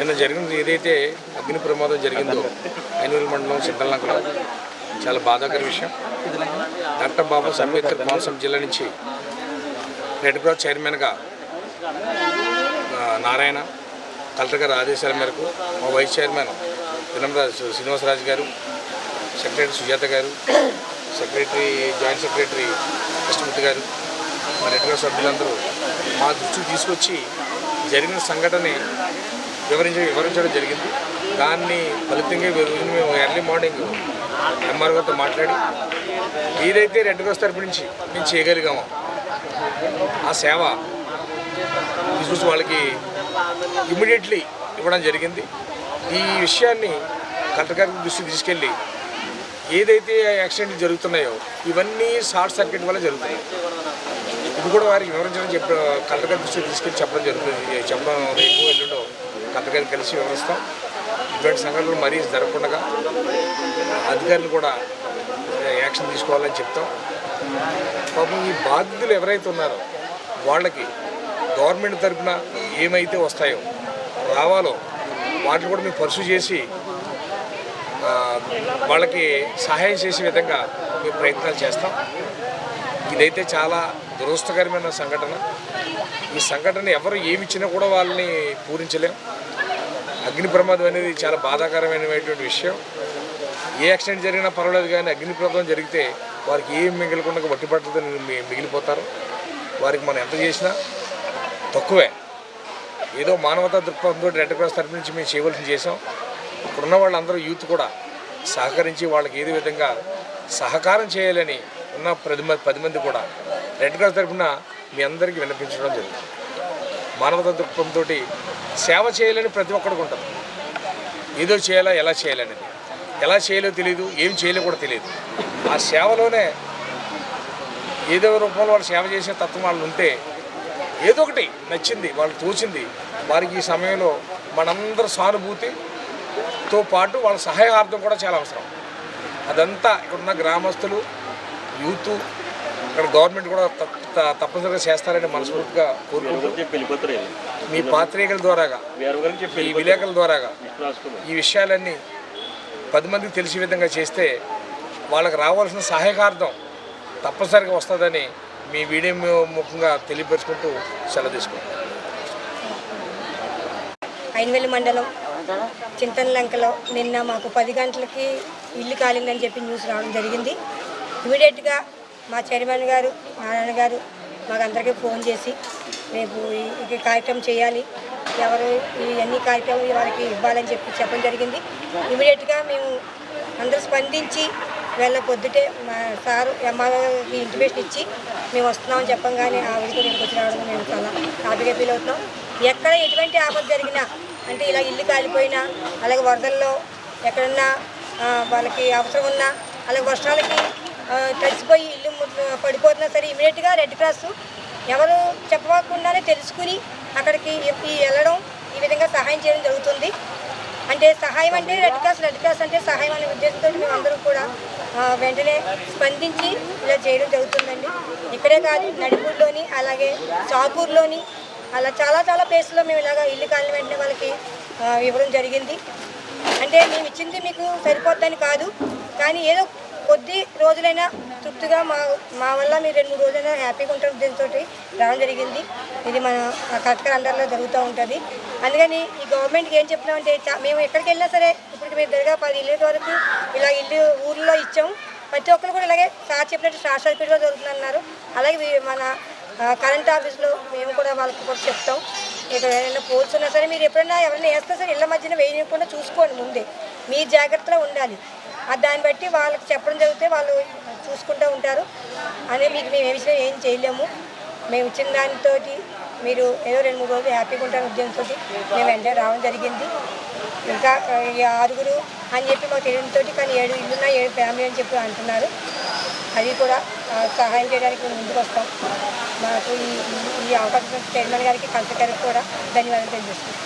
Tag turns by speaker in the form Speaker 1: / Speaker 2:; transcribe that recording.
Speaker 1: నిన్న జరిగినది ఏదైతే అగ్ని ప్రమాదం జరిగిందో ఐనూరు మండలం సిద్ధలంకలో. చాలా బాధాకర విషయం. డాక్టర్ బాబా అంబేద్కర్ కోనసీమ జిల్లా నుంచి రెడ్ క్రాస్ చైర్మన్గా నారాయణ కలెక్టర్ గారి ఆదేశాల మేరకు మా వైస్ చైర్మన్ వినమరాజు శ్రీనివాసరాజు గారు సెక్రటరీ సుజాత గారు సెక్రటరీ జాయింట్ సెక్రటరీ కృష్ణమూర్తి గారు మా రెడ్ క్రాస్ సభ్యులందరూ మా దృష్టికి తీసుకొచ్చి జరిగిన సంఘటనని వివరించ వివరించడం జరిగింది. దాన్ని ఫలితంగా మేము ఎర్లీ మార్నింగ్ ఎంఆర్ఓతో మాట్లాడి ఏదైతే రెడ్ క్రాస్ తరపు నుంచి మేము చేయగలిగామో ఆ సేవ తీసుకొచ్చి వాళ్ళకి ఇమ్మీడియట్లీ ఇవ్వడం జరిగింది. ఈ విషయాన్ని కలెక్టర్ గారి దృష్టికి తీసుకెళ్ళి ఏదైతే యాక్సిడెంట్లు జరుగుతున్నాయో ఇవన్నీ షార్ట్ సర్క్యూట్ వల్ల జరుగుతున్నాయి ఇది కూడా వారికి వివరించడం చెప్ప కలెక్టర్ గారి దృష్టికి తీసుకెళ్ళి చెప్పడం జరుగుతుంది. చెప్పడం రేపు ఎల్లుండో కలెక్టర్ గారిని కలిసి వివరిస్తాం ఇటువంటి సంఘటనలు మరీ జరగకుండా అధికారులు కూడా యాక్షన్ తీసుకోవాలని చెప్తాం. పాపం ఈ బాధితులు ఎవరైతే ఉన్నారో వాళ్ళకి గవర్నమెంట్ తరఫున ఏమైతే వస్తాయో రావాలో వాటిని కూడా మేము పర్సూ చేసి వాళ్ళకి సహాయం చేసే విధంగా మేము ప్రయత్నాలు చేస్తాం. ఇదైతే చాలా దురదృష్టకరమైన సంఘటన. ఈ సంఘటన ఎవరు ఏమి ఇచ్చినా కూడా వాళ్ళని పూరించలేం. అగ్ని ప్రమాదం అనేది చాలా బాధాకరమైనటువంటి విషయం. ఏ యాక్సిడెంట్ జరిగినా పర్వాలేదు కానీ అగ్ని ప్రమాదం జరిగితే వారికి ఏం మిగిలకుండా వట్టి పట్టతో మిగిలిపోతారు. వారికి మనం ఎంత చేసినా తక్కువే. ఏదో మానవతా దృక్పథంతో రెడ్ క్రాస్ తరపు నుంచి మేము చేయవలసింది చేసాం ఇప్పుడున్న వాళ్ళందరూ యూత్ కూడా సహకరించి వాళ్ళకి ఏదో విధంగా సహకారం చేయాలని ఉన్న పది మంది పది మంది కూడా రెడ్ క్రాస్ తరఫున మీ అందరికీ వినిపించడం జరుగుతుంది. మానవతా దృక్పథంతో సేవ చేయాలని ప్రతి ఒక్కడికి ఉంటుంది ఏదో చేయాలా ఎలా చేయాలనేది ఎలా చేయాలో తెలియదు ఏం చేయాలో కూడా తెలియదు ఆ సేవలోనే ఏదో రూపంలో వాళ్ళు సేవ చేసే తత్వం వాళ్ళు ఉంటే ఏదో ఒకటి నచ్చింది వాళ్ళు తోచింది వారికి ఈ సమయంలో మనందరి సానుభూతితో పాటు వాళ్ళ సహాయార్థం కూడా చాలా అవసరం. అదంతా ఇక్కడున్న గ్రామస్తులు యూత్ ఇక్కడ గవర్నమెంట్ కూడా తప్పనిసరిగా చేస్తారని మనస్ఫూర్తిగా. మీ పాత్రికల ద్వారాగా ఈ విలేకరుల ద్వారాగా ఈ విషయాలన్నీ పది మందికి తెలిసే విధంగా చేస్తే వాళ్ళకి రావాల్సిన సహాయకార్థం తప్పనిసరిగా వస్తుందని మీ వీడియో ముఖంగా తెలియపరుచుకుంటూ సెలవు తీసుకుంటాం
Speaker 2: ఐనవెల్లి మండలం చింతనలంకలో నిన్న మాకు పది గంటలకి ఇల్లు కాలిందని చెప్పి న్యూస్ రావడం జరిగింది. ఇమీడియట్గా మా చైర్మన్ గారు మా నాన్నగారు మాకందరికీ ఫోన్ చేసి రేపు ఈ- కార్యక్రమం చేయాలి. ఎవరు ఈ అన్ని కార్యక్రమాలు వారికి ఇవ్వాలని చెప్పి చెప్పడం జరిగింది. ఇమీడియట్గా మేము అందరూ స్పందించి వెళ్ళ పొద్దుటే మా సారు ఎంఆర్ఓకి ఇంటిమేషన్ ఇచ్చి మేము వస్తున్నామని చెప్పంగానే ఆవిడ కూడా ఇంటికి వచ్చి రావడం మేము చాలా హ్యాపీగా ఫీల్ అవుతున్నాం. ఎక్కడ ఎటువంటి ఆపద జరిగినా అంటే ఇలా ఇల్లు కాలిపోయినా అలాగే వరదల్లో ఎక్కడన్నా వాళ్ళకి అవసరం ఉన్నా అలాగే వర్షాలకి తడిసిపోయి పడిపోతున్నా సరే ఇమీడియట్గా రెడ్ క్రాస్ ఎవరు చెప్పకుండానే తెలుసుకుని అక్కడికి వెళ్ళడం ఈ విధంగా సహాయం చేయడం జరుగుతుంది. అంటే సహాయం అంటే రెడ్ క్రాస్ రెడ్ క్రాస్ అంటే సహాయం అనే ఉద్దేశంతో మేము అందరూ కూడా వెంటనే స్పందించి ఇలా చేయడం జరుగుతుందండి. ఇక్కడే కాదు నడిపూర్లోని అలాగే చాకూర్లోని అలా చాలా చాలా ప్లేస్లో మేము ఇలాగ ఇల్లు కాలిన వెంటనే వాళ్ళకి ఇవ్వడం జరిగింది. అంటే మేము ఇచ్చింది మీకు సరిపోద్దని కాదు. కానీ ఏదో కొద్ది రోజులైనా తృప్తిగా మా మా వల్ల మీరు రెండు మూడు రోజులైనా హ్యాపీగా ఉంటారు దీంతో రావడం జరిగింది. ఇది మన కరెక్ట్గా అండర్లో జరుగుతూ ఉంటుంది. అందుకని ఈ గవర్నమెంట్కి ఏం చెప్తున్నామంటే మేము ఎక్కడికి వెళ్ళినా సరే ఇప్పుడు మీరు దగ్గర పది ఇళ్ళ వరకు ఇలా ఇల్లు ఊర్లో ఇచ్చాం. ప్రతి ఒక్కరు కూడా ఇలాగే సార్ చెప్పినట్టు షార్ట్ సర్క్యూట్గా జరుగుతుంది అలాగే మన కరెంట్ ఆఫీస్లో మేము కూడా వాళ్ళకి కూడా చెప్తాం. ఇక్కడ ఏదైనా పోల్స్ ఉన్నా సరే మీరు ఎప్పుడైనా ఎవరైనా వేస్తే సరే ఇళ్ళ మధ్యన వేయకుండా చూసుకోండి ముందే. మీ జాగ్రత్తలో ఉండాలి. దాన్ని బట్టి వాళ్ళకి చెప్పడం జరిగితే వాళ్ళు చూసుకుంటూ ఉంటారు. అదే మీకు మేము ఏ విషయం ఏం చేయలేము. మేము ఇచ్చిన దానితో మీరు ఏదో రెండు మూడు రోజులు హ్యాపీగా ఉంటారు ఉద్యమంతో మేము వెంటనే రావడం జరిగింది. ఇంకా ఈ ఆరుగురు అని చెప్పి మాకు తెలియడంతో కానీ ఏడు ఇల్లున్నా ఏడు ఫ్యామిలీ అని చెప్పి అంటున్నారు. అది కూడా సహాయం చేయడానికి మేము ముందుకు వస్తాం. మాకు ఈ ఈ అవకాశం చైర్మన్ గారికి కలెక్టర్ గారికి కూడా ధన్యవాదాలు తెలియజేస్తున్నాం.